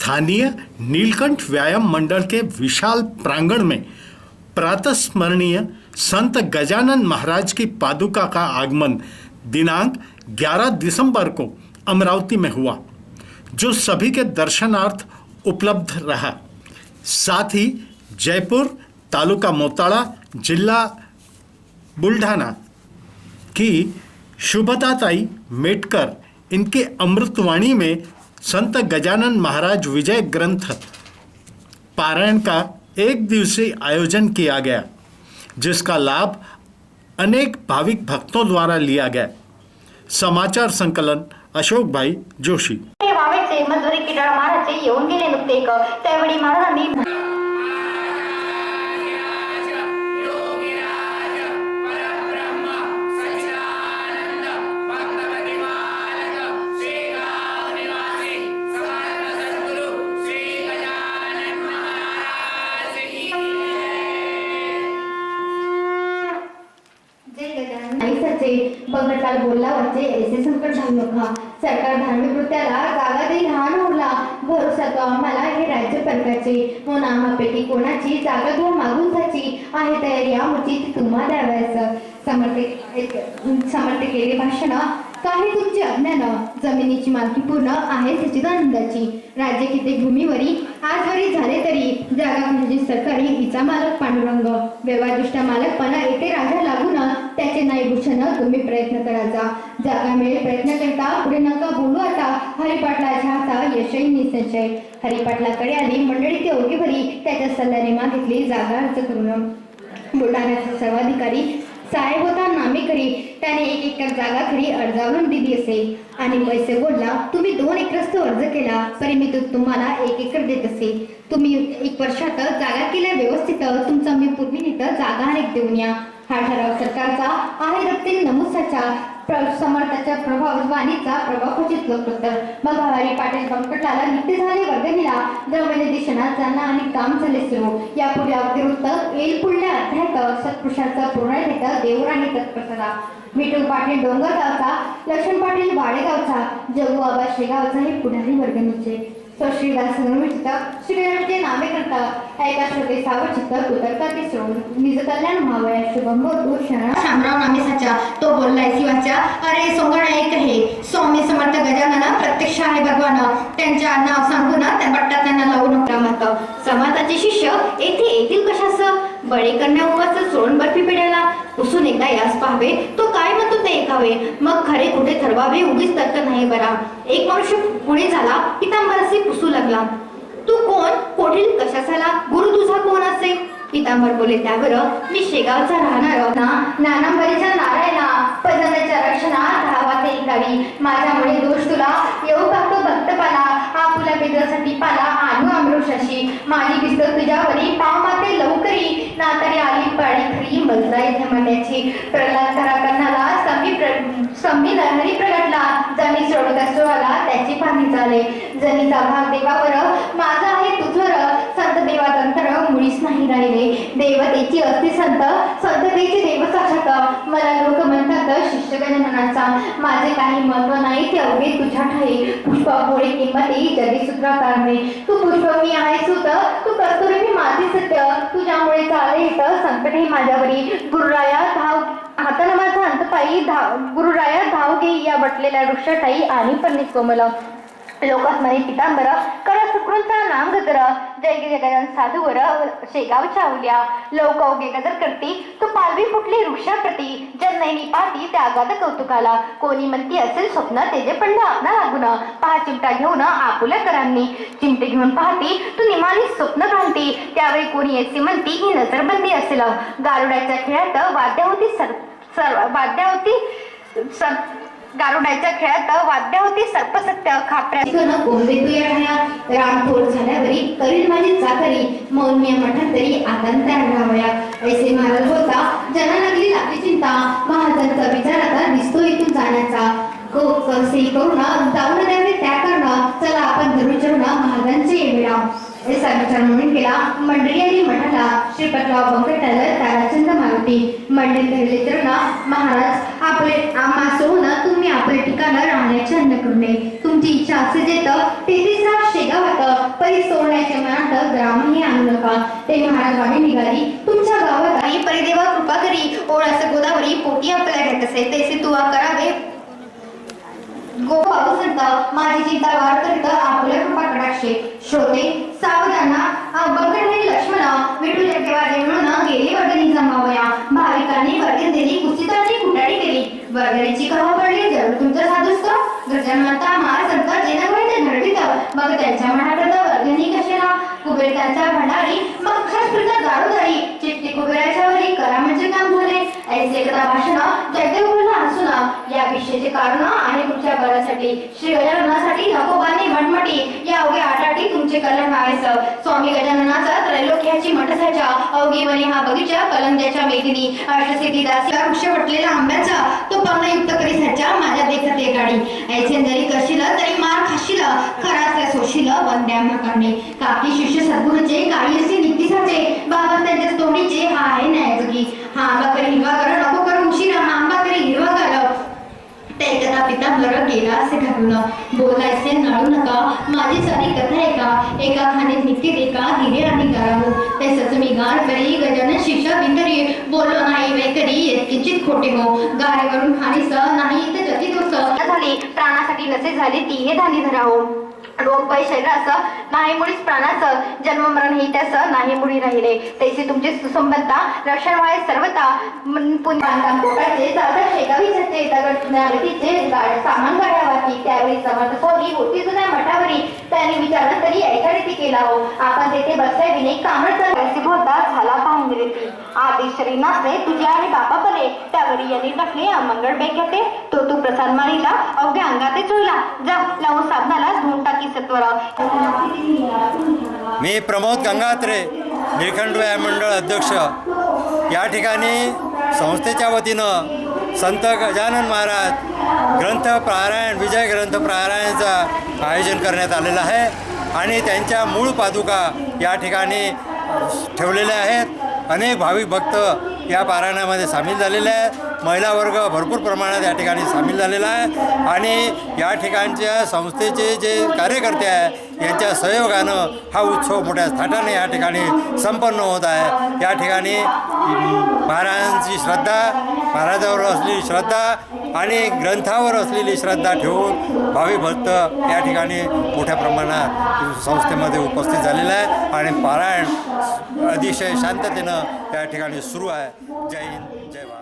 स्थानीय नीलकंठ व्यायाम मंडल के विशाल प्रांगण में प्रातस्मरणीय संत गजानन महाराज की पादुका का आगमन दिनांक 11 दिसंबर को अमरावती में हुआ, जो सभी के दर्शनार्थ उपलब्ध रहा। साथ ही जयपुर, तालुका मोताड़ा, जिला बुल्ढाना की शुभताताई मेटकर, इनके अमृतवाणी में संत गजानन महाराज विजय ग्रंथ पारायण का एक दिवसीय आयोजन किया गया जिसका लाभ अनेक भाविक भक्तों द्वारा लिया गया। समाचार संकलन अशोक भाई जोशी। हे येऊन गेले नुकते त्यावेळी महाराजांनी बंगटलाल बोलला म्हणजे वच्चे ऐसे संकट झाले का? सरकार धार्मिक कृत्याला जागा देईल हा उरला भरोसा तो आम्हाला हे राज्य सरकारचे हो म्हणून आम्हापैकी कोणाची जागा घेऊन मागून जायची? आहे तयारी आमची. ती तुम्हा समर्थ समर्थ केले भाषण काही तुमची अज्ञान जमिनीची मालकी पूर्ण आहे सचिदानंदाची राज्य किती भूमीवरी आजवरी झाले तरी जागा म्हणजे सरकारी हिचा मालक पांडुरंग. व्यवहारदृष्ट्या मालकपणा येथे राजा लागून त्याचे नाही भूषण तुम्ही प्रयत्न करायचा. जागा मिळेल प्रयत्न करता पुढे नका बोलू आता. हरिपाटलाच्या हाता यशही निसंशय. हरिपाटलाकडे आली मंडळी ते ओघी भरी त्याच्या सल्ल्याने मागितली जागा अर्ज करून. बुलढाण्याचा सर्वाधिकारी साहेब होता नामे घरी. त्याने एक एकर जागा खरी अर्जावरून दिली असे. आणि पैसे बोलला तुम्ही दोन एकरस्त अर्ज केला तरी मी तुम्हाला एक एकर देत असे. तुम्ही एक वर्षात जागा केल्या व्यवस्थित तुमचा मी पूर्वी जागा अनेक देऊन या. हा ठराव सरकारचा आहे रक्ते नमुसाचा. समर्थाच्या प्रभाव वाणीचा प्रभाव खचित लोक मग हवारी पाटील बंकटलाला नित्य झाले वर्गणीला द्रवणे दिशेना जाणं आणि काम झाले सुरू. यापुढे अवघे वृत्त येईल पुढल्या अध्यायात सत्पुरुषाचा पूर्ण घेत देवराणी तत्प्रसादा विठू पाटील डोंगरगावचा लक्ष्मण पाटील वाडेगावचा जगू आबा शेगावचा हे पुढारी वर्गणीचे. तो श्रीदास चित्त श्रीरामचे नामे करता ऐका श्रोते सावर चित्त उतरता ते सोडून निज कल्याण व्हावया शुभम होतो क्षण शामराव नामे साचा तो बोललाय शिवाच्या अरे सोंगण ऐक हे स्वामी समर्थ गजानन प्रत्यक्ष आहे भगवान. त्यांच्या नाव सांगून त्या बट्टा त्यांना लावून नका समाजाचे शिष्य येथे येतील कशास बळे करण्या उवाच सोडून बर्फी पिढ्याला पुसून एकदा यास पाहावे. तो काय म्हणतो ते ऐकावे. मग खरे कुठे ठरवावे उगीच तर्क नाही बरा. एक मनुष्य पुढे झाला पितांबरासी पुसू लागला. तू कोण? कोठील? कशासाला? गुरु तुझा कोण असे? पितांबर बोले त्यावर मी शेगावचा राहणार ना नानांबरीच्या नारायणा पदनाच्या रक्षणा धावा ते गावी माझ्यामुळे दोष तुला येऊ टाकतो भक्तपाला आपुला बेदरासाठी पाला आणू अमृषाशी माझी दिसत तुझ्यावरी पाव माते लवकरी ना तरी आली पाळी खरी मजरा येथे म्हणण्याची प्रल्हाद सराकन्नाला समी प्र समी नरहरी प्रगटला सोडत सोडता आला त्याची पाणी झाले. जनीचा भाग देवावर माझा आहे तुझवर संत देवातंतर मुळीच नाही राहिले. देवतेची असते संत संततेचे देव साक्षात. मला लोक म्हणतात शिष्यगण मनाचा माझे काही महत्त्व नाही ते अवघे तुझ्या ठाई पुष्पा पोळे किंमती जरी सुद्धा कारणे तू पुष्प मी आहे सुत तू कस्तुरी मी माझे सत्य तुझ्यामुळे चाले येत संकट हे माझ्यावरी. गुरुराया धाव हाताला माझा अंत पायी धाव. गुरुराया धाव घे या बटलेल्या वृक्षाठाई आणि पन्नी कोमल लोकात म्हणे पितांबर कर सुकृंचा नाम गदर जय जय साधूवर शेगावच्या आवल्या लोक अवघे गजर करती तू पालवी फुटली वृक्षाप्रती. जन्नैनी पाहती त्या अगाध कौतुकाला. कोणी म्हणती असेल स्वप्न तेजे पडलं आपणा लागून. पहा चिमटा घेऊन आपुल्या करांनी. चिमटे घेऊन पाहती तू निमानी स्वप्न घालती त्यावेळी कोणी असे म्हणती ही नजरबंदी असेल. गारुड्याच्या खेळात वाद्या होती सर सर वाद्या होती सर गारुडाच्या खेळात वाद्य होती सर्पसत्य खापऱ्या. कोंबे तू या राम थोर झाल्यावरी करील माझी चाकरी. मौन मी मठात तरी आकांत राहावया ऐसे महाराज होता. जना लागली लागली चिंता. महाराजांचा विचार आता दिसतो इथून जाण्याचा. को कसे ना जाऊन द्यावे त्या करणं चला आपण धरून जेवण महाराजांचे वेळा हे सर्वचार म्हणून केला. मंडळी आणि मठाला श्रीपतराव बंकटाला ताराचंद मारुती. मंडळी धरले महाराज आपले आम्हा सोहन तुम्ही आपल्या ठिकाण राहण्याचे अन्न करू नये. तुमची इच्छा असे जेत तेथेच राहा शेगावात परी सोडण्याच्या मनात ग्रामही आणू नका. ते महाराज वाणी निघाली. तुमच्या गावात आई परिदेवा कृपा करी ओळास गोदावरी पोटी आपल्या घेत असे. तैसे तू करावे. गो संत माझी चिंता वाढ करीत आपल्या कृपा कटाक्षे श्रोते सावधाना बंकटहरी लक्ष्मण विठू जगदेवाजे म्हणून गेली वर्गणी जमावया. भाविकांनी वर्गण दिली कुस्तीतांनी कुटाडी केली. वर्गणीची कहा पडली जरूर तुमचं साधुस्त गजानता महासंत जेणेकरून घडवित मग त्यांच्या मनाकडे वर्गणी कशाला? कुबेर त्यांचा भंडारी मग खास प्रथा दारोदारी. चिठ्ठी कुबेराच्या वरी करा म्हणजे काम झाले. ऐसे कथा भाषण जगदेव बोलणं हसून या विषयाचे कारण आणि तुमच्या बळासाठी श्री गजाननासाठी नकोबाने मटमटी या अवघ्या आटाटी तुमचे कल्याण व्हायचं स्वामी गजाननाचा त्रैलोक्याची मठसाच्या अवघी वनी हा बगीचा कलंद्याच्या मेघिनी. अष्टसिद्धी दासीला वृक्ष पटलेला आंब्याचा. तो पर्णयुक्त करी सज्जा माझ्या देखत एक गाडी ऐसे जरी कशील तरी मार खाशील. खराच सोशील वंद्या करणे काकी शिष्य सद्गुरूचे काही असे नीतीसाचे बाबा त्यांच्या तोंडीचे हा आहे न्यायजगी. हा बकरी करी करण कर नको करू उशीर हा आंबा करी हिरवा कर ते एकदा पिता बरं गेला असे घालून. बोलायचे नळू नका माझी सारी कथा ऐका. एका खाने निघते एका गिरे आणि गारावू तसंच मी गार करी गजानन शिक्षा बिंदरी. बोललो नाही वे करी किंचित खोटे हो. गारेवरून हानी स नाही तर जती तो स झाली. प्राणासाठी नसे झाले ती हे धानी धरावो. रोग पै शरीराचं नाही मुळीच प्राणाचं जन्म मरण हे त्याचं नाही मुळी राहिले. तैसे तुमची सुसंबद्धता रक्षण वाय सर्वता पुन्हा पुण्य बांधकाम शेगावी सच्चे दगड गाड सामान गाड्यावाती त्यावेळी समर्थ कोणी होती जुन्या मठावरी त्यांनी विचारलं तरी ऐका रीती केला हो? आपण तेथे बसल्या विने कामड पैसे बोलता झाला पाहिजे ती आधी शरी नाचले तुझे आणि बापा पले त्यावरी यांनी टाकले अमंगळ बेक तो तू प्रसाद मारीला अवघ्या अंगाते चोईला जा लावून साधनाला धुवून टाकी सत्वर. मी प्रमोद गंगात्रे निळखंड व्यायाम मंडळ अध्यक्ष. या ठिकाणी संस्थेच्या वतीनं संत गजानन महाराज ग्रंथ पारायण विजय ग्रंथ पारायणाचं आयोजन करण्यात आलेलं आहे. आणि त्यांच्या मूळ पादुका या ठिकाणी ठेवलेल्या आहेत. अनेक भाविक भक्त या पारायणामध्ये सामील झालेले आहेत. महिला वर्ग भरपूर प्रमाणात या ठिकाणी सामील झालेला आहे. आणि या ठिकाणच्या संस्थेचे जे कार्यकर्ते आहे यांच्या सहयोगानं हा उत्सव मोठ्या थाटाने या ठिकाणी संपन्न होत आहे. या ठिकाणी महाराजांची श्रद्धा महाराजावर असलेली श्रद्धा आणि ग्रंथावर असलेली श्रद्धा ठेवून भावी भक्त या ठिकाणी मोठ्या प्रमाणात संस्थेमध्ये उपस्थित झालेला आहे आणि पारायण अतिशय शांततेनं या ठिकाणी सुरू आहे. जय हिंद जय भारत.